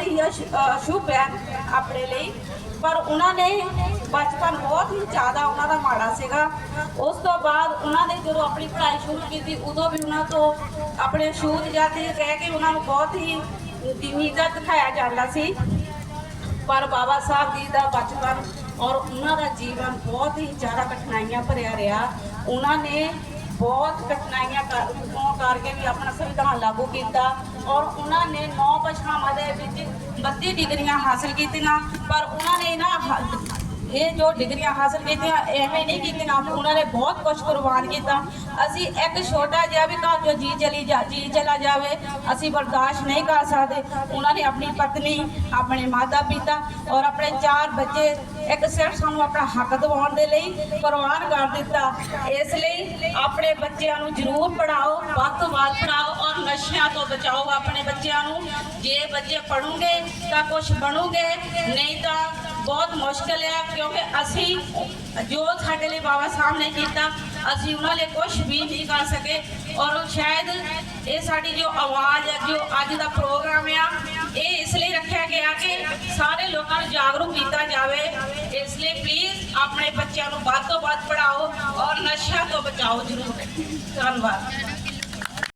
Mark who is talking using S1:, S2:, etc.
S1: ਹੀ ਅਸ਼- ਅ, ਹੈ ਆਪਣੇ ਲਈ। ਪਰ ਉਹਨਾਂ ਨੇ ਬਚਪਨ ਬਹੁਤ ਹੀ ਜ਼ਿਆਦਾ ਉਹਨਾਂ ਦਾ ਮਾੜਾ ਸੀਗਾ। ਉਸ ਤੋਂ ਬਾਅਦ ਉਹਨਾਂ ਨੇ ਜਦੋਂ ਆਪਣੀ ਪੜ੍ਹਾਈ ਸ਼ੁਰੂ ਕੀਤੀ ਉਦੋਂ ਵੀ ਉਹਨਾਂ ਤੋਂ ਆਪਣੇ ਸ਼ੂਤ ਜਾਤੀ ਕਹਿ ਕੇ ਉਹਨਾਂ ਨੂੰ ਬਹੁਤ ਹੀ ਨੀਚਾ ਦਿਖਾਇਆ ਜਾਂਦਾ ਸੀ। ਪਰ ਬਾਬਾ ਸਾਹਿਬ ਜੀ ਦਾ ਬਚਪਨ ਔਰ ਉਹਨਾਂ ਦਾ ਜੀਵਨ ਬਹੁਤ ਹੀ ਜ਼ਿਆਦਾ ਕਠਿਨਾਈਆਂ ਭਰਿਆ ਰਿਹਾ। ਉਹਨਾਂ ਨੇ ਬਹੁਤ ਕਠਿਨਾਈਆਂ ਕਰਕੇ ਵੀ ਆਪਣਾ ਸੰਵਿਧਾਨ ਲਾਗੂ ਕੀਤਾ ਔਰ ਉਹਨਾਂ ਨੇ ਨੌ ਭਾਸ਼ਾਵਾਂ 32 ਡਿਗਰੀਆਂ ਹਾਸਲ ਕੀਤੀਆਂ, ਪਰ ਉਹਨਾਂ ਨੇ ਨਾ ਹ- ਇਹ ਜੋ ਡਿਗਰੀਆਂ ਹਾਸਲ ਕੀਤੀਆਂ, ਐਵੇਂ ਨਹੀਂ ਕੀਤੀਆਂ, ਉਹਨਾਂ ਨੇ ਬਹੁਤ ਕੁਝ ਕੁਰਬਾਨ ਕੀਤਾ। ਅਸੀਂ ਇੱਕ ਛੋਟਾ ਜਿਹਾ ਵੀ ਘਰ ਜੋ ਜੀ ਚਲੀ ਜਾ, ਜੀ ਚਲਾ ਜਾਵੇ, ਅਸੀਂ ਬਰਦਾਸ਼ਤ ਨਹੀਂ ਕਰ ਸਕਦੇ। ਉਹਨਾਂ ਨੇ ਆਪਣੀ ਪਤਨੀ, ਆਪਣੇ ਮਾਤਾ ਪਿਤਾ ਔਰ ਆਪਣੇ ਚਾਰ ਬੱਚੇ, ਇੱਕ ਸਿਰਫ ਸਾਨੂੰ ਆਪਣਾ ਹੱਕ ਦਿਵਾਉਣ ਦੇ ਲਈ ਕੁਰਬਾਨ ਕਰ ਦਿੱਤਾ। ਇਸ ਲਈ ਆਪਣੇ ਬੱਚਿਆਂ ਨੂੰ ਜ਼ਰੂਰ ਪੜਾਓ ਵੱਧ ਤੋਂ ਵੱਧ ਪੜਾਓ ਨਸ਼ਿਆਂ ਤੋਂ ਬਚਾਓ ਆਪਣੇ ਬੱਚਿਆਂ ਨੂੰ। ਜੇ ਬੱਚੇ ਪੜੂਗੇ ਤਾਂ ਕੁਝ ਬਣੂਗੇ, ਨਹੀਂ ਤਾਂ ਬਹੁਤ ਮੁਸ਼ਕਲ ਹੈ ਕਿਉਂਕਿ ਅਸੀਂ ਜੋ ਸਾਡੇ ਲਈ ਬਾਬਾ ਸਾਹਿਬ ਨੇ ਕੀਤਾ, ਅਸੀਂ ਉਹਨਾਂ ਲਈ ਕੁਝ ਵੀ ਨਹੀਂ ਕਰ ਸਕੇ। ਔਰ ਸ਼ਾਇਦ ਇਹ ਸਾਡੀ ਜੋ ਆਵਾਜ਼ ਹੈ ਜੋ ਅੱਜ ਦਾ ਪ੍ਰੋਗਰਾਮ ਆ, ਇਹ ਇਸ ਲਈ ਰੱਖਿਆ ਗਿਆ ਕਿ ਸਾਰੇ ਲੋਕਾਂ ਨੂੰ ਜਾਗਰੂਕ ਕੀਤਾ ਜਾਵੇ। ਇਸ ਲਈ ਪਲੀਜ਼ ਆਪਣੇ ਬੱਚਿਆਂ ਨੂੰ ਵੱਧ ਤੋਂ ਵੱਧ ਪੜਾਓ ਔਰ ਨਸ਼ਿਆਂ ਤੋਂ ਬਚਾਓ ਜ਼ਰੂਰ। ਧੰਨਵਾਦ।